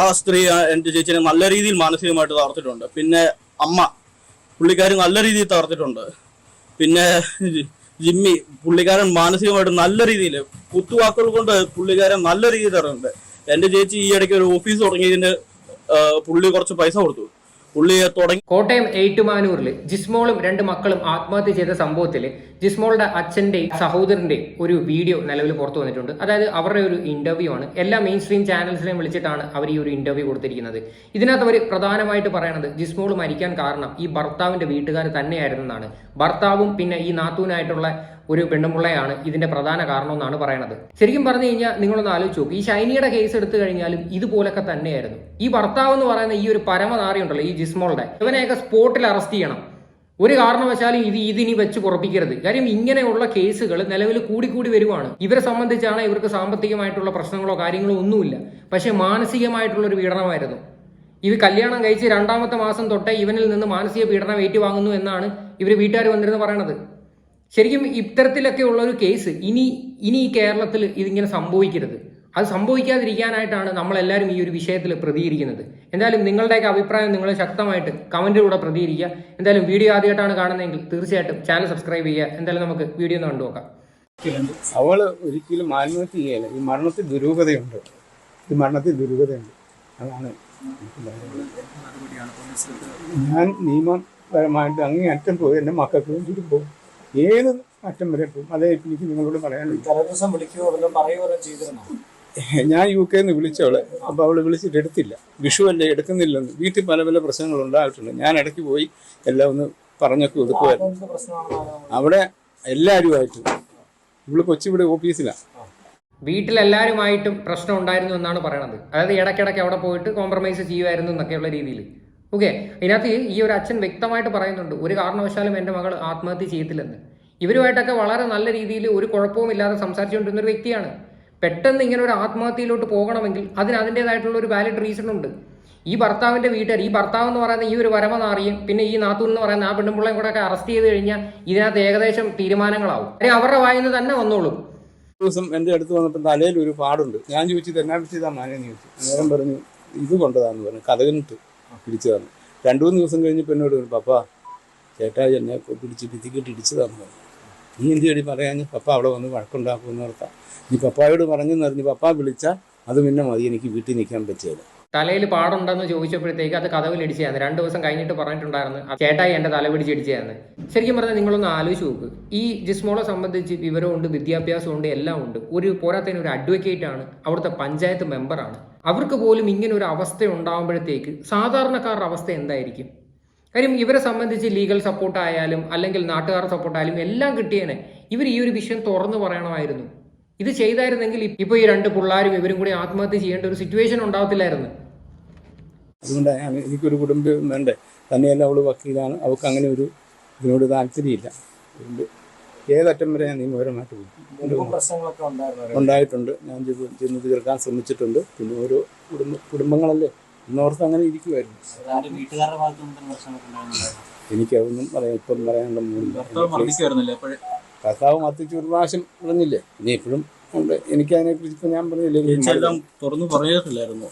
ആ സ്ത്രീ എന്റെ ചേച്ചിനെ നല്ല രീതിയിൽ മാനസികമായിട്ട് തകർത്തിട്ടുണ്ട്. പിന്നെ അമ്മ പുള്ളിക്കാരൻ നല്ല രീതിയിൽ തകർത്തിട്ടുണ്ട്. പിന്നെ ജിമ്മി പുള്ളിക്കാരൻ മാനസികമായിട്ട് നല്ല രീതിയിൽ കുത്തുവാക്കുകൾ കൊണ്ട് പുള്ളിക്കാരൻ നല്ല രീതിയിൽ തകർന്നിട്ടുണ്ട് എന്റെ ചേച്ചി ഈ ഇടയ്ക്ക് ഒരു ഓഫീസ് തുടങ്ങിയതിന് പുള്ളി കുറച്ച് പൈസ കൊടുത്തു. പുള്ളിയെ തുടങ്ങി കോട്ടയം ഏറ്റുമാനൂരിൽ ജിസ്മോളും രണ്ട് മക്കളും ആത്മഹത്യ ചെയ്ത സംഭവത്തിൽ ജിസ്മോളുടെ അച്ഛന്റെയും സഹോദരന്റെയും ഒരു വീഡിയോ നിലവിൽ പുറത്തു വന്നിട്ടുണ്ട്. അതായത് അവരുടെ ഒരു ഇന്റർവ്യൂ ആണ്. എല്ലാ മെയിൻ സ്ട്രീം ചാനൽസിനെയും വിളിച്ചിട്ടാണ് അവർ ഈ ഒരു ഇന്റർവ്യൂ കൊടുത്തിരിക്കുന്നത്. ഇതിനകത്ത് അവർ പ്രധാനമായിട്ട് പറയണത് ജിസ്മോൾ മരിക്കാൻ കാരണം ഈ ഭർത്താവിന്റെ വീട്ടുകാർ തന്നെയായിരുന്നെന്നാണ്. ഭർത്താവും പിന്നെ ഈ നാത്തൂനായിട്ടുള്ള ഒരു പെണ്ണുമുള്ളയാണ് ഇതിന്റെ പ്രധാന കാരണം എന്നാണ് പറയണത്. ശരിക്കും പറഞ്ഞു കഴിഞ്ഞാൽ നിങ്ങളൊന്ന് ആലോചിച്ച് നോക്കും. ഈ ഷൈനിയുടെ കേസ് എടുത്തു കഴിഞ്ഞാലും ഇതുപോലൊക്കെ തന്നെയായിരുന്നു. ഈ ഭർത്താവ് എന്ന് പറയുന്ന ഈ ഒരു പരമനാറി ഉണ്ടല്ലോ ഈ ജിസ്മോളുടെ ഇവനെയൊക്കെ സ്പോട്ടിൽ അറസ്റ്റ് ചെയ്യണം. ഒരു കാരണവശാലും ഇത് ഇതിനി വെച്ച് കുറപ്പിക്കരുത് കാര്യം ഇങ്ങനെയുള്ള കേസുകൾ നിലവിൽ കൂടിക്കൂടി വരുവാണ്. ഇവരെ സംബന്ധിച്ചാണ് ഇവർക്ക് സാമ്പത്തികമായിട്ടുള്ള പ്രശ്നങ്ങളോ കാര്യങ്ങളോ ഒന്നുമില്ല. പക്ഷേ മാനസികമായിട്ടുള്ള ഒരു പീഡനമായിരുന്നു. ഇവ കല്യാണം കഴിച്ച് രണ്ടാമത്തെ മാസം തൊട്ടേ ഇവനിൽ നിന്ന് മാനസിക പീഡനം ഏറ്റുവാങ്ങുന്നു എന്നാണ് ഇവർ വീട്ടുകാർ വന്നിരുന്ന് പറയണത്. ശരിക്കും ഇത്തരത്തിലൊക്കെ ഉള്ള ഒരു കേസ് ഇനി ഇനി കേരളത്തിൽ ഇതിങ്ങനെ സംഭവിക്കരുത്. അത് സംഭവിക്കാതിരിക്കാനായിട്ടാണ് നമ്മളെല്ലാവരും ഈ ഒരു വിഷയത്തിൽ പ്രതികരിക്കുന്നത്. എന്തായാലും നിങ്ങളുടെയൊക്കെ അഭിപ്രായം നിങ്ങൾ ശക്തമായിട്ട് കമന്റിലൂടെ പ്രതികരിക്കുക. എന്തായാലും വീഡിയോ ആദ്യമായിട്ടാണ് കാണുന്നതെങ്കിൽ തീർച്ചയായിട്ടും ചാനൽ സബ്സ്ക്രൈബ് ചെയ്യുക. എന്തായാലും നമുക്ക് വീഡിയോ ഒന്ന് കണ്ടുനോക്കാം അവൾ ഒരിക്കലും ആത്മഹത്യ ചെയ്യല ഈ മരണത്തിൽ ദുരൂഹതയുണ്ട്. ഈ മരണത്തിൽ ദുരൂഹതയുണ്ട്. അതാണ് ഞാൻ നിയമപരമായിട്ട് അങ്ങേ അറ്റം പോയി എന്റെ മക്കൾക്ക് വേണ്ടിയിട്ട് പോകും. ഏത് അറ്റം വരെ പോകും? അതേ എനിക്ക് നിങ്ങളോട് പറയാനുള്ളൂ. ഞാൻ യു കെ നിന്ന് വിളിച്ചവളെ അപ്പോൾ അവൾ വിളിച്ചിട്ട് എടുത്തില്ല. വിഷു അല്ലേ എടുക്കുന്നില്ലെന്ന്. വീട്ടിൽ പല പല പ്രശ്നങ്ങൾ ഉണ്ടായിട്ടുണ്ട്. ഞാൻ ഇടയ്ക്ക് പോയി എല്ലാം ഒന്ന് പറഞ്ഞൊക്കെ ഒതുക്കുമായിരുന്നു അവിടെ എല്ലാവരുമായിട്ട്. ഇവൾ കൊച്ചിവിടെ ഓഫീസിലാണ് വീട്ടിലെല്ലാവരുമായിട്ടും പ്രശ്നം ഉണ്ടായിരുന്നു എന്നാണ് പറയണത്. അതായത് ഇടയ്ക്കിടയ്ക്ക് അവിടെ പോയിട്ട് കോംപ്രമൈസ് ചെയ്യുമായിരുന്നു എന്നൊക്കെയുള്ള രീതിയിൽ ഓക്കെ ഇതിനകത്ത് ഈ ഒരു അച്ഛൻ വ്യക്തമായിട്ട് പറയുന്നുണ്ട് ഒരു കാരണവശാലും എന്റെ മകൾ ആത്മഹത്യ ചെയ്യത്തില്ലെന്ന്. ഇവരുമായിട്ടൊക്കെ വളരെ നല്ല രീതിയിൽ ഒരു കുഴപ്പവും ഇല്ലാതെ സംസാരിച്ചുകൊണ്ടിരുന്ന ഒരു വ്യക്തിയാണ്. പെട്ടെന്ന് ഇങ്ങനെ ഒരു ആത്മഹത്യയിലോട്ട് പോകണമെങ്കിൽ അതിന് അതിന്റെതായിട്ടുള്ള ഒരു വാലിഡ് റീസൺ ഉണ്ട്. ഈ ഭർത്താവിന്റെ വീട്ടുകാർ ഈ ഭർത്താവ് എന്ന് പറയുന്ന ഈ ഒരു വരമനാറിയും പിന്നെ ഈ നാത്തൂൻ എന്ന് പറയുന്ന ആ പെണ്ണുമ്പിള്ളയും കൂടെ ഒക്കെ അറസ്റ്റ് ചെയ്ത് കഴിഞ്ഞാൽ ഇതിനകത്ത് ഏകദേശം തീരുമാനങ്ങളാവും. അല്ലെങ്കിൽ അവരുടെ വായിന്ന് തന്നെ വന്നോളും. ദിവസം എന്റെ അടുത്ത് വന്നപ്പോൾ തലയിൽ ഒരു പാടുണ്ട്. ഞാൻ ചോദിച്ചു തന്നെ പിടിച്ചതാ മാനേ ചോദിച്ചു. അന്നേരം പറഞ്ഞു ഇത് കൊണ്ടതാന്ന് പറഞ്ഞു കഥകനിട്ട് പിടിച്ചതാണ് രണ്ടു മൂന്ന് ദിവസം കഴിഞ്ഞപ്പോൾ എന്നോട് പപ്പ ചേട്ടാ എന്നെ പിടിച്ച് ഭിത്തിക്കിട്ട് ഇടിച്ചു പറഞ്ഞു. നീ എന്ത് ചെടി പറയാഞ്ഞ് പപ്പ അവിടെ വന്ന് വഴക്കുണ്ടാക്കുമെന്ന് ഓർത്താം. നീ പപ്പായോട് പറഞ്ഞെന്ന് അറിഞ്ഞ് പപ്പ വിളിച്ചാൽ അത് പിന്നെ മതി എനിക്ക് വീട്ടിൽ നിൽക്കാൻ പറ്റിയത് തലയിൽ പാടുണ്ടെന്ന് ചോദിച്ചപ്പോഴത്തേക്ക് അത് കഥവിൽ ഇടിച്ചതാണ് രണ്ട് ദിവസം കഴിഞ്ഞിട്ട് പറഞ്ഞിട്ടുണ്ടായിരുന്നു. "ആ ചേട്ടായി എന്റെ തല പിടിച്ച് ഇടിച്ചതാണ് ശരിക്കും പറഞ്ഞാൽ നിങ്ങളൊന്ന് ആലോചിച്ച് നോക്ക്. ഈ ജിസ്മോളെ സംബന്ധിച്ച് വിവരമുണ്ട് വിദ്യാഭ്യാസമുണ്ട് എല്ലാം ഉണ്ട് ഒരു പോരാത്തതിന് ഒരു അഡ്വക്കേറ്റ് ആണ്. അവിടുത്തെ പഞ്ചായത്ത് മെമ്പറാണ് അവർക്ക് പോലും ഇങ്ങനെ ഒരു അവസ്ഥ ഉണ്ടാകുമ്പോഴത്തേക്ക് സാധാരണക്കാരുടെ അവസ്ഥ എന്തായിരിക്കും? കാര്യം ഇവരെ സംബന്ധിച്ച് ലീഗൽ സപ്പോർട്ട് ആയാലും അല്ലെങ്കിൽ നാട്ടുകാരുടെ സപ്പോർട്ട് ആയാലും എല്ലാം കിട്ടിയേനെ. ഇവർ ഈ ഒരു വിഷയം തുറന്നു പറയണമായിരുന്നു. ഇത് ചെയ്തായിരുന്നെങ്കിൽ ഇപ്പോൾ ഈ രണ്ട് പിള്ളേരും ഇവരും കൂടി ആത്മഹത്യ ചെയ്യേണ്ട ഒരു സിറ്റുവേഷൻ ഉണ്ടാവത്തില്ലായിരുന്നു. അതുകൊണ്ട് എനിക്കൊരു കുടുംബം വേണ്ടേ? തന്നെയല്ല അവൾ വക്കീലാണ്. അവൾക്ക് അങ്ങനെ ഒരു ഇതിനോട് താല്പര്യമില്ല. അതുകൊണ്ട് ഏതറ്റം വരെ ഞാൻ നിയമപരമായിട്ട് ഉണ്ടായിട്ടുണ്ട്. ഞാൻ ചെന്ന് തീർക്കാൻ ശ്രമിച്ചിട്ടുണ്ട്. പിന്നെ ഓരോ കുടുംബ കുടുംബങ്ങളല്ലേ? ഇന്നോർത്ത് അങ്ങനെ ഇരിക്കുമായിരുന്നു എനിക്കതൊന്നും പറയാം ഇപ്പം പറയാനുള്ള കർത്താവ് മത്തിച്ച് ഒരു പ്രാവശ്യം പറഞ്ഞില്ലേ? ഇനി ഇപ്പോഴും ഉണ്ട്. എനിക്കതിനെ കുറിച്ച് ഇപ്പം ഞാൻ പറഞ്ഞില്ലേ? എല്ലാം തുറന്നു പറഞ്ഞിട്ടില്ലായിരുന്നു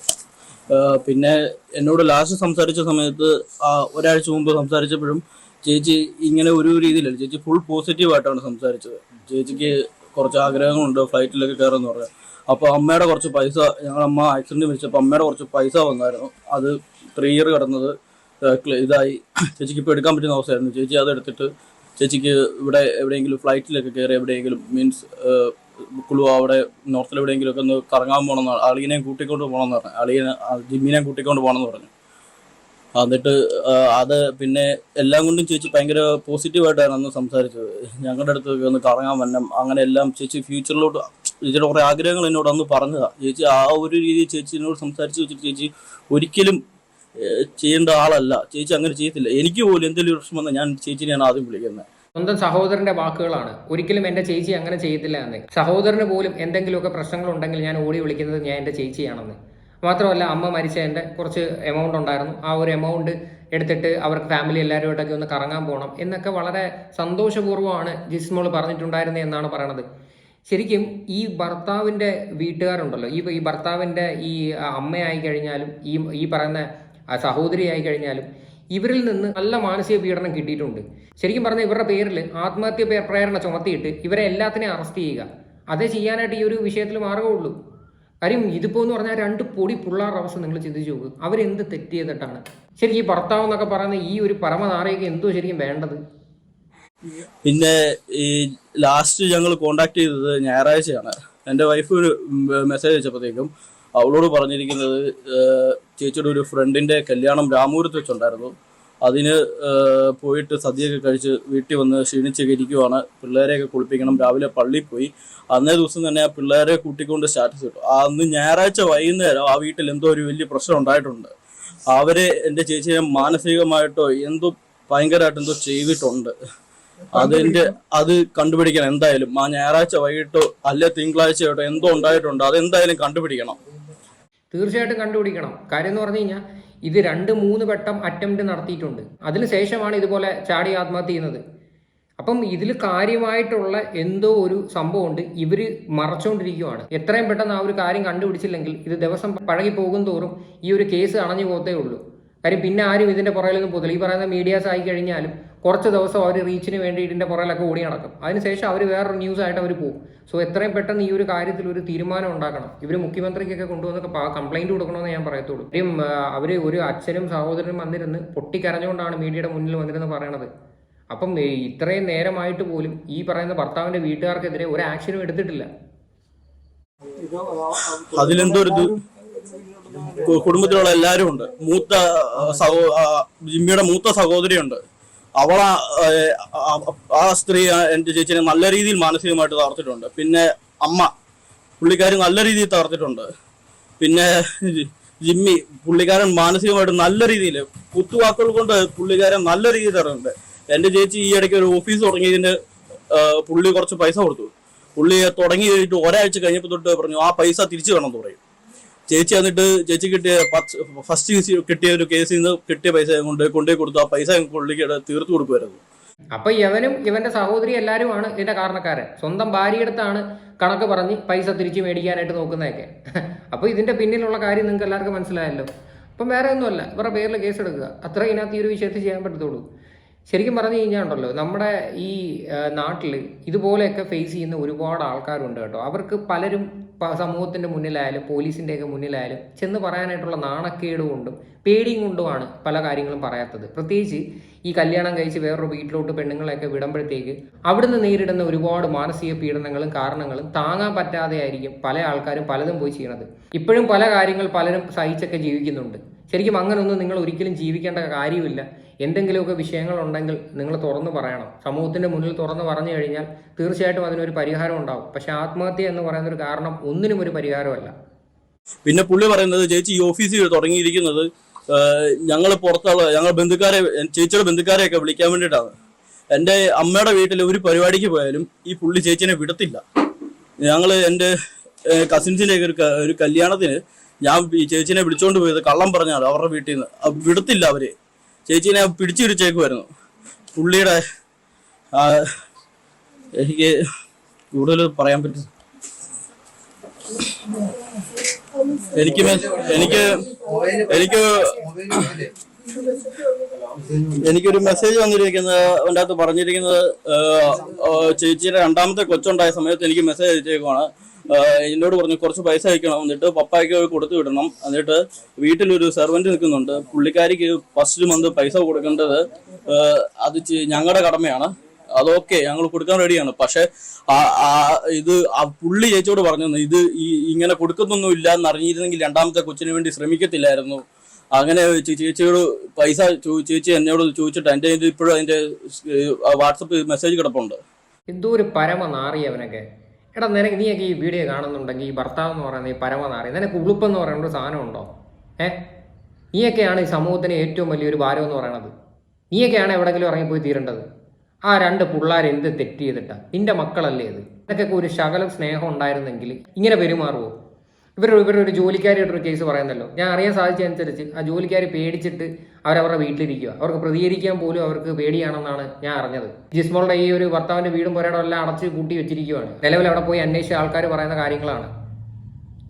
പിന്നെ എന്നോട് ലാസ്റ്റ് സംസാരിച്ച സമയത്ത് ആ, ഒരാഴ്ച മുമ്പ് സംസാരിച്ചപ്പോഴും ചേച്ചി ഇങ്ങനെ ഒരു രീതിയിലല്ല ചേച്ചി ഫുൾ പോസിറ്റീവ് ആയിട്ടാണ് സംസാരിച്ചത്. ചേച്ചിക്ക് കുറച്ച് ആഗ്രഹങ്ങളുണ്ട് ഫ്ലൈറ്റിലൊക്കെ കയറുമെന്ന് പറഞ്ഞു. അപ്പോൾ അമ്മയുടെ കുറച്ച് പൈസ ഞങ്ങളമ്മ അമ്മ ആക്സിഡന്റ് മരിച്ചപ്പോൾ അമ്മയുടെ കുറച്ച് പൈസ വന്നായിരുന്നു. അത് ത്രീ ഇയർ കിടന്നത് ഇതായി. ചേച്ചിക്ക് ഇപ്പോൾ എടുക്കാൻ പറ്റുന്ന അവസ്ഥയായിരുന്നു. ചേച്ചി അത് എടുത്തിട്ട് ചേച്ചിക്ക് ഇവിടെ എവിടെയെങ്കിലും ഫ്ലൈറ്റിലൊക്കെ കയറി എവിടെയെങ്കിലും മീൻസ് കുളു അവിടെ നോർത്തിൽ എവിടെയെങ്കിലും ഒക്കെ ഒന്ന് കറങ്ങാൻ പോകണം പോകണമെന്ന് അളിയനെയും കൂട്ടിക്കൊണ്ട് പോകണമെന്ന് പറഞ്ഞു. അളിയനെ ആ, ജിമ്മിനെയും കൂട്ടിക്കൊണ്ട് പോകണമെന്ന് പറഞ്ഞു. എന്നിട്ട് അത് പിന്നെ എല്ലാം കൊണ്ടും ചേച്ചി ഭയങ്കര പോസിറ്റീവായിട്ടാണ് അന്ന് സംസാരിച്ചത്. ഞങ്ങളുടെ അടുത്തൊക്കെ ഒന്ന് കറങ്ങാൻ വന്നം അങ്ങനെ എല്ലാം ചേച്ചി ഫ്യൂച്ചറിലോട്ട് ചേച്ചിയുടെ കുറേ ആഗ്രഹങ്ങൾ എന്നോട് അന്ന് പറഞ്ഞതാണ് ചേച്ചി ആ ഒരു രീതിയിൽ ചേച്ചി എന്നോട് സംസാരിച്ച് വെച്ചിട്ട് ചേച്ചി ഒരിക്കലും ചെയ്യേണ്ട ആളല്ല. ചേച്ചി അങ്ങനെ ചെയ്യത്തില്ല. എനിക്ക് പോലും എന്തെങ്കിലും പ്രശ്നം വന്നാൽ ഞാൻ ചേച്ചിനെയാണ് ആദ്യം വിളിക്കുന്നത്. സ്വന്തം സഹോദരന്റെ വാക്കുകളാണ്. ഒരിക്കലും എന്റെ ചേച്ചി അങ്ങനെ ചെയ്യത്തില്ല എന്ന്. സഹോദരന് പോലും എന്തെങ്കിലുമൊക്കെ പ്രശ്നങ്ങൾ ഉണ്ടെങ്കിൽ ഞാൻ ഓടി വിളിക്കുന്നത് ഞാൻ എന്റെ ചേച്ചിയാണെന്ന്. മാത്രമല്ല അമ്മ മരിച്ച എന്റെ കുറച്ച് എമൗണ്ട് ഉണ്ടായിരുന്നു. ആ ഒരു എമൗണ്ട് എടുത്തിട്ട് അവർക്ക് ഫാമിലി എല്ലാവരുമായിട്ടൊക്കെ ഒന്ന് കറങ്ങാൻ പോകണം എന്നൊക്കെ വളരെ സന്തോഷപൂർവമാണ് ജിസ്മോൾ പറഞ്ഞിട്ടുണ്ടായിരുന്നത് എന്നാണ് പറയണത്. ശരിക്കും ഈ ഭർത്താവിന്റെ വീട്ടുകാരുണ്ടല്ലോ. ഈ ഈ ഭർത്താവിന്റെ ഈ അമ്മയായി കഴിഞ്ഞാലും ഈ ഈ പറയുന്ന സഹോദരിയായി കഴിഞ്ഞാലും ഇവരിൽ നിന്ന് നല്ല മാനസിക പീഡനം കിട്ടിയിട്ടുണ്ട്. ശരിക്കും പറഞ്ഞാൽ ഇവരുടെ പേരിൽ ആത്മഹത്യ പ്രേരണ ചുമത്തിയിട്ട് ഇവരെ എല്ലാത്തിനെയും അറസ്റ്റ് ചെയ്യുക. അതേ ചെയ്യാനായിട്ട് ഈ ഒരു വിഷയത്തിൽ മാർഗമുള്ളൂ കാര്യം ഇതിപ്പോ എന്ന് പറഞ്ഞാൽ രണ്ട് പൊടി പുള്ളാറ അവസ്ഥ നിങ്ങൾ ചിന്തിച്ചു നോക്ക്. അവരെന്ത് തെറ്റ് ചെയ്തിട്ടാണ്? ശരിക്കും ഈ ഭർത്താവ് എന്നൊക്കെ പറയുന്ന ഈ ഒരു പരമനാറയൊക്കെ എന്തോ ശരിക്കും വേണ്ടത്? പിന്നെ ഈ ലാസ്റ്റ് ഞങ്ങൾ കോണ്ടാക്ട് ചെയ്തത് ഞായറാഴ്ചയാണ്. എന്റെ വൈഫ് ഒരു മെസ്സേജ് അയച്ചപ്പോഴത്തേക്കും അവളോട് പറഞ്ഞിരിക്കുന്നത് ചേച്ചിയുടെ ഒരു ഫ്രണ്ടിന്റെ കല്യാണം രാമൂരത്ത് വെച്ചുണ്ടായിരുന്നു. അതിന് പോയിട്ട് സദ്യയൊക്കെ കഴിച്ച് വീട്ടിൽ വന്ന് ക്ഷീണിച്ചൊക്കെ ഇരിക്കുവാണ്. പിള്ളേരെയൊക്കെ കുളിപ്പിക്കണം. രാവിലെ പള്ളിയിൽ പോയി. അന്നേ ദിവസം തന്നെ ആ പിള്ളേരെ കൂട്ടിക്കൊണ്ട് സ്റ്റാറ്റസ് ഇട്ടു. അന്ന് ഞായറാഴ്ച വൈകുന്നേരം ആ വീട്ടിൽ എന്തോ ഒരു വലിയ പ്രശ്നം ഉണ്ടായിട്ടുണ്ട്. അവരെ എന്റെ ചേച്ചിയെ മാനസികമായിട്ടോ എന്തോ ഭയങ്കരമായിട്ട് എന്തോ ചെയ്തിട്ടുണ്ട്. അതിന്റെ അത് കണ്ടുപിടിക്കണം. എന്തായാലും ആ ഞായറാഴ്ച വൈകിട്ടോ അല്ലെ തിങ്കളാഴ്ചയോട്ടോ എന്തോ ഉണ്ടായിട്ടുണ്ട്. അതെന്തായാലും കണ്ടുപിടിക്കണം. തീർച്ചയായിട്ടും കണ്ടുപിടിക്കണം. കാര്യം എന്ന് പറഞ്ഞു കഴിഞ്ഞാൽ ഇത് രണ്ട് മൂന്ന് വട്ടം അറ്റംപ്റ്റ് നടത്തിയിട്ടുണ്ട്. അതിനുശേഷമാണ് ഇതുപോലെ ചാടി ആത്മഹത്യ ചെയ്യുന്നത്. അപ്പം ഇതിൽ കാര്യമായിട്ടുള്ള എന്തോ ഒരു സംഭവമുണ്ട്. ഇവർ മറച്ചുകൊണ്ടിരിക്കുകയാണ് എത്രയും പെട്ടെന്ന് ആ ഒരു കാര്യം കണ്ടുപിടിച്ചില്ലെങ്കിൽ ഇത് ദിവസം പഴകി പോകും തോറും ഈ ഒരു കേസ് അണഞ്ഞു പോകത്തേ ഉള്ളൂ. കാര്യം പിന്നെ ആരും ഇതിന്റെ പുറകിലൊന്നും പോകത്തില്ല. ഈ പറയുന്ന മീഡിയാസ് ആയി കഴിഞ്ഞാലും കുറച്ച് ദിവസം അവർ റീച്ചിന് വേണ്ടി ഇതിന്റെ പുറകിലൊക്കെ ഓടി നടക്കും. അതിനുശേഷം അവർ വേറൊരു ന്യൂസ് ആയിട്ട് അവർ പോകും. സോ എത്രയും പെട്ടെന്ന് ഈ ഒരു കാര്യത്തിൽ ഒരു തീരുമാനം ഉണ്ടാക്കണം. ഇവർ മുഖ്യമന്ത്രിക്കൊക്കെ കൊണ്ടുവന്നൊക്കെ കംപ്ലൈന്റ് കൊടുക്കണമെന്ന് ഞാൻ പറയത്തുള്ളൂ. ഇവരും അവർ ഒരു അച്ഛനും സഹോദരനും വന്നിരുന്ന് പൊട്ടിക്കരഞ്ഞുകൊണ്ടാണ് മീഡിയയുടെ മുന്നിൽ വന്നിരുന്ന് പറയണത്. അപ്പം ഇത്രയും നേരമായിട്ട് പോലും ഈ പറയുന്ന ഭർത്താവിന്റെ വീട്ടുകാർക്കെതിരെ ഒരു ആക്ഷനും എടുത്തിട്ടില്ല. അതിലെന്തോ ഒരു കുടുംബത്തിലുള്ള എല്ലാവരും ഉണ്ട് മൂത്ത സഹോ ജിമ്മിയുടെ മൂത്ത സഹോദരിയുണ്ട്. അവള ആ സ്ത്രീ എന്റെ ചേച്ചിനെ നല്ല രീതിയിൽ മാനസികമായിട്ട് തകർത്തിട്ടുണ്ട്. പിന്നെ അമ്മ പുള്ളിക്കാരി നല്ല രീതിയിൽ തകർത്തിട്ടുണ്ട്. പിന്നെ ജിമ്മി പുള്ളിക്കാരൻ മാനസികമായിട്ട് നല്ല രീതിയിൽ കുത്തുവാക്കുകൾ കൊണ്ട് പുള്ളിക്കാരൻ നല്ല രീതിയിൽ തകർന്നിട്ടുണ്ട് എന്റെ ചേച്ചി ഈ ഇടയ്ക്ക് ഒരു ഓഫീസ് തുടങ്ങിയതിന് പുള്ളി കുറച്ച് പൈസ കൊടുത്തു. പുള്ളി തുടങ്ങി കഴിഞ്ഞിട്ട് ഒരാഴ്ച കഴിഞ്ഞപ്പോൾ തൊട്ട് പറഞ്ഞു ആ പൈസ തിരിച്ചു വേണം എന്ന് പറയും. ചേച്ചി എന്നിട്ട് ചേച്ചി കിട്ടിയ ഫസ്റ്റ് കിട്ടിയ ഒരു കേസിൽ നിന്ന് കിട്ടിയ പൈസ കൊണ്ട് കൊണ്ടുപോയി കൊടുത്തു. ആ പൈസ പുള്ളിക്ക് തീർത്തു കൊടുക്കുമായിരുന്നു. അപ്പൊ ഇവനും ഇവന്റെ സഹോദരി എല്ലാരും ആണ് ഇതിന്റെ കാരണക്കാരൻ. സ്വന്തം ഭാര്യയെടുത്താണ് കണക്ക് പറഞ്ഞ് പൈസ തിരിച്ചു മേടിക്കാനായിട്ട് നോക്കുന്നതൊക്കെ. അപ്പൊ ഇതിന്റെ പിന്നിലുള്ള കാര്യം നിങ്ങൾക്ക് എല്ലാവർക്കും മനസ്സിലായല്ലോ. അപ്പം വേറെ ഒന്നുമല്ല ഇവരുടെ പേരിൽ കേസെടുക്കുക അത്ര ഇതിനകത്ത് ഈ ഒരു വിഷയത്തിൽ ചെയ്യാൻ പറ്റത്തുള്ളൂ. ശരിക്കും പറഞ്ഞു കഴിഞ്ഞാൽ ഉണ്ടല്ലോ നമ്മുടെ ഈ നാട്ടിൽ ഇതുപോലെയൊക്കെ ഫേസ് ചെയ്യുന്ന ഒരുപാട് ആൾക്കാരുണ്ട് കേട്ടോ. അവർക്ക് പലരും സമൂഹത്തിന്റെ മുന്നിലായാലും പോലീസിന്റെയൊക്കെ മുന്നിലായാലും ചെന്ന് പറയാനായിട്ടുള്ള നാണക്കേട് കൊണ്ടും പേടിയും കൊണ്ടുമാണ് പല കാര്യങ്ങളും പറയാത്തത്. പ്രത്യേകിച്ച് ഈ കല്യാണം കഴിച്ച് വേറൊരു വീട്ടിലോട്ട് പെണ്ണുങ്ങളെയൊക്കെ വിടുമ്പോഴത്തേക്ക് അവിടുന്ന് നേരിടുന്ന ഒരുപാട് മാനസിക പീഡനങ്ങളും കാരണങ്ങളും താങ്ങാൻ പറ്റാതെ ആയിരിക്കും പല ആൾക്കാരും പലതും പോയി ചെയ്യണത്. ഇപ്പോഴും പല കാര്യങ്ങൾ പലരും സഹിച്ചൊക്കെ ജീവിക്കുന്നുണ്ട്. ശരിക്കും അങ്ങനൊന്നും നിങ്ങൾ ഒരിക്കലും ജീവിക്കേണ്ട കാര്യമില്ല എന്തെങ്കിലുമൊക്കെ വിഷയങ്ങളുണ്ടെങ്കിൽ നിങ്ങൾ തുറന്നു പറയണം. സമൂഹത്തിന്റെ മുന്നിൽ തുറന്നു പറഞ്ഞു കഴിഞ്ഞാൽ തീർച്ചയായിട്ടും അതിനൊരു പരിഹാരം ഉണ്ടാവും. പക്ഷെ ആത്മഹത്യ എന്ന് പറയുന്ന ഒരു കാരണം ഒന്നിനും ഒരു പരിഹാരമല്ല. പിന്നെ പുള്ളി പറയുന്നത് ചേച്ചി ഈ ഓഫീസിൽ തുടങ്ങിയിരിക്കുന്നത് ഞങ്ങൾ പുറത്തുള്ള ഞങ്ങൾ ബന്ധുക്കാരെ ചേച്ചിയുടെ ബന്ധുക്കാരെയൊക്കെ വിളിക്കാൻ വേണ്ടിയിട്ടാണ്. എന്റെ അമ്മയുടെ വീട്ടിൽ ഒരു പരിപാടിക്ക് പോയാലും ഈ പുള്ളി ചേച്ചിനെ വിടത്തില്ല. ഞങ്ങൾ എന്റെ കസിൻസിന്റെ ഒരു ഒരു കല്യാണത്തിന് ഞാൻ ഈ ചേച്ചിനെ വിളിച്ചോണ്ട് പോയത് കള്ളം പറഞ്ഞാണ് അവരുടെ വീട്ടിൽ നിന്ന് വിടത്തില്ല അവർ. ചേച്ചീനെ പിടിച്ചിരിച്ചേക്കുമായിരുന്നു പുള്ളിയുടെ ആ, എനിക്ക് കൂടുതൽ പറയാൻ പറ്റും. എനിക്ക് എനിക്ക് എനിക്ക് എനിക്കൊരു മെസ്സേജ് വന്നിരിക്കുന്നത് അതിന്റെ അകത്ത് പറഞ്ഞിരിക്കുന്നത് ചേച്ചിയുടെ രണ്ടാമത്തെ കൊച്ചുണ്ടായ സമയത്ത് എനിക്ക് മെസ്സേജ് അയച്ചേക്കുവാണ്. എന്നോട് പറഞ്ഞു കുറച്ച് പൈസ അയക്കണം. എന്നിട്ട് പപ്പായ്ക്ക് കൊടുത്തു വിടണം. എന്നിട്ട് വീട്ടിലൊരു സെർവന്റ് നിൽക്കുന്നുണ്ട്. പുള്ളിക്കാരിക്ക് ഫസ്റ്റ് മന്ത് പൈസ കൊടുക്കേണ്ടത് അത് ഞങ്ങളുടെ കടമയാണ്. അതൊക്കെ ഞങ്ങൾ കൊടുക്കാൻ റെഡിയാണ് പക്ഷെ ഇത് ആ പുള്ളി ചേച്ചിയോട് പറഞ്ഞു ഇത് ഈ ഇങ്ങനെ കൊടുക്കുന്നൊന്നും ഇല്ല എന്നറിഞ്ഞിരുന്നെങ്കിൽ രണ്ടാമത്തെ കൊച്ചിന് വേണ്ടി ശ്രമിക്കത്തില്ലായിരുന്നു. അങ്ങനെ ചേച്ചിയോട് പൈസ ചേച്ചി എന്നോട് ചോദിച്ചിട്ട് ഇത് ഇപ്പോഴും അതിന്റെ വാട്സപ്പ് മെസ്സേജ് കിടപ്പുണ്ട്. എന്തോ ഒരു പരമ നാറി അവനൊക്കെ. എടാ നിനക്ക് നീയൊക്കെ ഈ വീഡിയോ കാണുന്നുണ്ടെങ്കിൽ ഈ ഭർത്താവ് എന്ന് പറയുന്നത് ഈ പരമ നാറി നിനക്ക് ഉളുപ്പെന്ന് പറയുന്ന ഒരു സാധനം ഉണ്ടോ? ഏ? നീയൊക്കെയാണ് ഈ സമൂഹത്തിന് ഏറ്റവും വലിയൊരു ഭാരം എന്ന് പറയണത്. നീയൊക്കെയാണ് എവിടെങ്കിലും ഇറങ്ങിപ്പോയി തീരേണ്ടത്. ആ രണ്ട് പിള്ളേർ എന്ത് തെറ്റ് ചെയ്തിട്ടാ? നിന്റെ മക്കളല്ലേ ഇത്? നിനക്കൊക്കെ ഒരു ശകലം സ്നേഹം ഉണ്ടായിരുന്നെങ്കിൽ ഇങ്ങനെ പെരുമാറുമോ ഇവർ ഇവരുടെ ഒരു ജോലിക്കാരിയുടെ കേസ് പറയുന്നല്ലോ. ഞാൻ അറിയാൻ സാധിച്ചതനുസരിച്ച് ആ ജോലിക്കാർ പേടിച്ചിട്ട് അവരവരുടെ വീട്ടിലിരിക്കുക അവർക്ക് പ്രതികരിക്കാൻ പോലും അവർക്ക് പേടിയാണെന്നാണ് ഞാൻ അറിഞ്ഞത്. ജിസ്മോളുടെ ഈ ഒരു ഭർത്താവിന്റെ വീടും പുരയുടെ എല്ലാം അടച്ച് കൂട്ടി വെച്ചിരിക്കുകയാണ് നിലവിൽ അവിടെ പോയി അന്വേഷിച്ച ആൾക്കാർ പറയുന്ന കാര്യങ്ങളാണ്.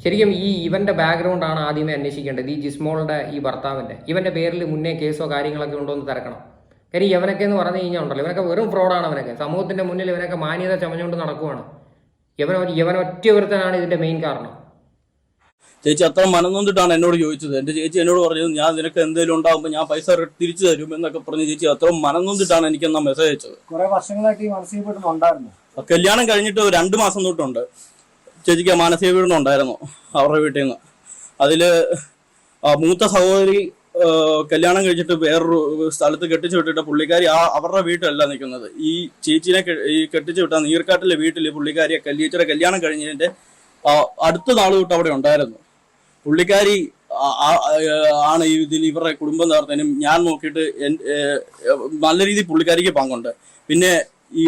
ശരിക്കും ഈ ഇവന്റെ ബാക്ക്ഗ്രൗണ്ട് ആണ് ആദ്യമേ അന്വേഷിക്കേണ്ടത് ഈ ജിസ്മോളുടെ ഈ ഭർത്താവിന്റെ. ഇവന്റെ പേരിൽ മുന്നേ കേസോ കാര്യങ്ങളൊക്കെ ഉണ്ടോ എന്ന് തിരക്കണം. കാര്യം ഇവനൊക്കെ എന്ന് പറഞ്ഞു കഴിഞ്ഞാൽ ഉണ്ടല്ലോ ഇവനൊക്കെ വെറും ഫ്രോഡാണ് അവനൊക്കെ. സമൂഹത്തിന്റെ മുന്നിൽ ഇവനൊക്കെ മാന്യത ചമഞ്ഞുകൊണ്ട് നടക്കുവാണ്. ഇവൻ ഒറ്റ ഒരുത്തനാണ് ഇതിന്റെ മെയിൻ കാരണം. ചേച്ചി അത്ര മനംനൊന്നിട്ടാണ് എന്നോട് ചോദിച്ചത്. എന്റെ ചേച്ചി എന്നോട് പറഞ്ഞത് ഞാൻ നിനക്ക് എന്തെങ്കിലും ഉണ്ടാകുമ്പോൾ ഞാൻ പൈസ തിരിച്ചു തരും എന്നൊക്കെ പറഞ്ഞ് ചേച്ചി അത്ര മനംനൊന്നിട്ടാണ് എനിക്ക് എന്നാ മെസ്സേജ് അയച്ചത്. കുറെ വർഷങ്ങളായിട്ട് ഈ മാനസിക പീഡനം ഉണ്ടായിരുന്നു. കല്യാണം കഴിഞ്ഞിട്ട് രണ്ടു മാസം തൊട്ടുണ്ട്. ചേച്ചിക്ക് മാനസിക പീഡനം ഉണ്ടായിരുന്നു അവരുടെ വീട്ടിൽ നിന്ന്. അതിൽ മൂത്ത സഹോദരി കല്യാണം കഴിച്ചിട്ട് വേറൊരു സ്ഥലത്ത് കെട്ടിച്ചു വിട്ടിട്ട് പുള്ളിക്കാരി ആ അവരുടെ വീട്ടിലല്ല നിൽക്കുന്നത്. ഈ ചേച്ചിനെ ഈ കെട്ടിച്ചു വിട്ട നീർക്കാട്ടിലെ വീട്ടിൽ പുള്ളിക്കാരിയെ ചേച്ചിയുടെ കല്യാണം കഴിഞ്ഞതിന്റെ അടുത്ത നാൾ തൊട്ട് അവിടെ ഉണ്ടായിരുന്നു. പുള്ളിക്കാരി ആണ് ഇതിൽ ഇവരുടെ കുടുംബം തകർത്തതിനും ഞാൻ നോക്കിയിട്ട് നല്ല രീതിയിൽ പുള്ളിക്കാരിക്ക് പങ്കുണ്ട്. പിന്നെ ഈ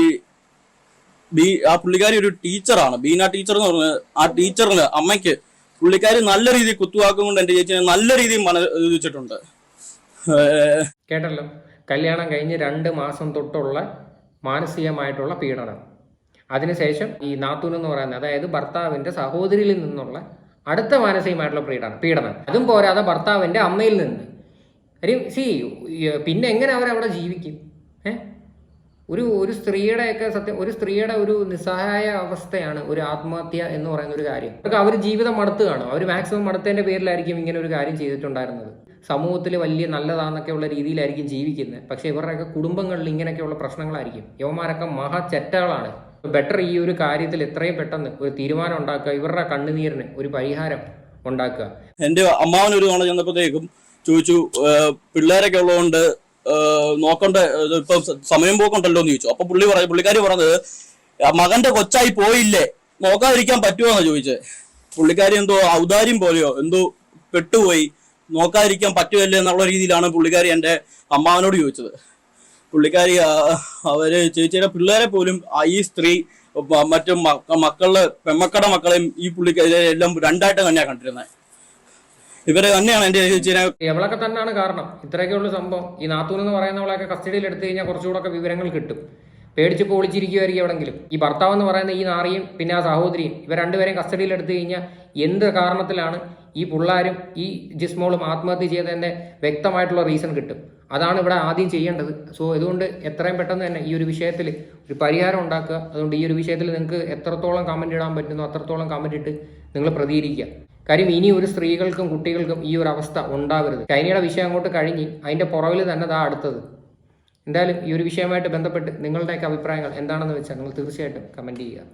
ബി ആ പുള്ളിക്കാരി ഒരു ടീച്ചറാണ്. ബീന ടീച്ചർ എന്ന് പറഞ്ഞ ആ ടീച്ചറിന് അമ്മയ്ക്ക് പുള്ളിക്കാരി നല്ല രീതിയിൽ കുത്തുവാക്കും കൊണ്ട് എന്റെ ചേച്ചിനെ നല്ല രീതിയിൽ മന വെച്ചിട്ടുണ്ട് കേട്ടല്ലോ. കല്യാണം കഴിഞ്ഞ് രണ്ട് മാസം തൊട്ടുള്ള മാനസികമായിട്ടുള്ള പീഡനം. അതിനുശേഷം ഈ നാത്തൂൻ എന്ന് പറയുന്നത് അതായത് ഭർത്താവിന്റെ സഹോദരിയിൽ നിന്നുള്ള അടുത്ത മാനസികമായിട്ടുള്ള പീഡനം പീഡനം. അതും പോരാതെ ഭർത്താവിന്റെ അമ്മയിൽ നിന്ന്. കാര്യം സി പിന്നെ എങ്ങനെ അവരവിടെ ജീവിക്കും? ഒരു ഒരു ഒരു സ്ത്രീയുടെയൊക്കെ സത്യം ഒരു സ്ത്രീയുടെ ഒരു നിസ്സഹായ അവസ്ഥയാണ് ഒരു ആത്മഹത്യ എന്ന് പറയുന്ന ഒരു കാര്യം. അവർക്ക് അവർ ജീവിതം മടുത്ത് കാണും അവർ മാക്സിമം മടുത്തതിന്റെ പേരിലായിരിക്കും ഇങ്ങനെ ഒരു കാര്യം ചെയ്തിട്ടുണ്ടായിരുന്നത്. സമൂഹത്തിൽ വലിയ നല്ലതാന്നൊക്കെയുള്ള രീതിയിലായിരിക്കും ജീവിക്കുന്നത്. പക്ഷേ ഇവരുടെയൊക്കെ കുടുംബങ്ങളിൽ ഇങ്ങനെയൊക്കെയുള്ള പ്രശ്നങ്ങളായിരിക്കും. യവന്മാരൊക്കെ മഹാ ചെറ്റകളാണ്. ബെറ്റർ ഈ ഒരു കാര്യത്തിൽ എത്രയും പെട്ടെന്ന് ഒരു തീരുമാനം ഉണ്ടാക്കുക ഇവരുടെ കണ്ണുനീരിന് ഒരു പരിഹാരം ഉണ്ടാക്കുക. എന്റെ അമ്മാവൻ ഒരു തവണ ചെന്നപ്പോഴത്തേക്കും ചോദിച്ചു "ഏ, പിള്ളേരൊക്കെ ഉള്ളതുകൊണ്ട് നോക്കണ്ട ഇപ്പൊ സമയം പോക്കുണ്ടല്ലോ എന്ന് ചോദിച്ചു. അപ്പൊ പുള്ളി പറഞ്ഞു പുള്ളിക്കാരി പറഞ്ഞത് "ആ, മകന്റെ കൊച്ചായി പോയില്ലേ നോക്കാതിരിക്കാൻ പറ്റുമോ? എന്നാ ചോദിച്ചത് പുള്ളിക്കാരി എന്തോ ഔദാര്യം പോലെയോ എന്തോ പെട്ടുപോയി നോക്കാതിരിക്കാൻ പറ്റുമല്ലേ എന്നുള്ള രീതിയിലാണ് പുള്ളിക്കാരി എന്റെ അമ്മാവനോട് ചോദിച്ചത്. പുള്ളിക്കാരി അവർ ചേച്ചിയുടെ പിള്ളേരെ പോലും ഈ സ്ത്രീ മറ്റു മക്കളുടെ പെമ്മക്കടെ മക്കളെയും ഈ പുള്ളിക്കാരി എല്ലാം രണ്ടായിട്ട് തന്നെയാണ് കണ്ടിരുന്നത് ഇവരെ തന്നെയാണ് എന്റെ ചേച്ചിനെ ഇവളൊക്കെ തന്നെയാണ് കാരണം. ഇത്രയൊക്കെയുള്ള സംഭവം. ഈ നാത്തൂൻ എന്ന് പറയുന്നവളൊക്കെ കസ്റ്റഡിയിൽ എടുത്തു കഴിഞ്ഞാൽ കുറച്ചുകൂടെ ഒക്കെ വിവരങ്ങൾ കിട്ടും. പേടിച്ച് പൊളിച്ചിരിക്കുമായിരിക്കും എവിടെങ്കിലും. ഈ ഭർത്താവ് എന്ന് പറയുന്ന ഈ നാറിയും പിന്നെ ആ സഹോദരിയും ഇവർ രണ്ടുപേരെയും കസ്റ്റഡിയിൽ എടുത്തു കഴിഞ്ഞാൽ എന്ത് കാരണത്തിലാണ് ഈ പിള്ളാരും ഈ ജിസ്മോളും ആത്മഹത്യ ചെയ്തതിന്റെ വ്യക്തമായിട്ടുള്ള റീസൺ കിട്ടും. അതാണ് ഇവിടെ ആദ്യം ചെയ്യേണ്ടത്. സോ ഇതുകൊണ്ട് എത്രയും പെട്ടെന്ന് തന്നെ ഈ ഒരു വിഷയത്തിൽ ഒരു പരിഹാരം ഉണ്ടാക്കുക. അതുകൊണ്ട് ഈ ഒരു വിഷയത്തിൽ നിങ്ങൾക്ക് എത്രത്തോളം കമന്റ് ഇടാൻ പറ്റുന്നു അത്രത്തോളം കമന്റ് ഇട്ട് നിങ്ങൾ പ്രതികരിക്കുക. കാര്യം ഇനി ഒരു സ്ത്രീകൾക്കും കുട്ടികൾക്കും ഈ ഒരു അവസ്ഥ ഉണ്ടാവരുത് ചൈനയുടെ വിഷയം അങ്ങോട്ട് കഴിഞ്ഞ് അതിന്റെ പുറകിൽ തന്നെ ദാ അടുത്തത്. എന്തായാലും ഈ ഒരു വിഷയമായിട്ട് ബന്ധപ്പെട്ട് നിങ്ങളുടെയൊക്കെ അഭിപ്രായങ്ങൾ എന്താണെന്ന് വെച്ചാൽ നിങ്ങൾ തീർച്ചയായിട്ടും കമന്റ് ചെയ്യുക.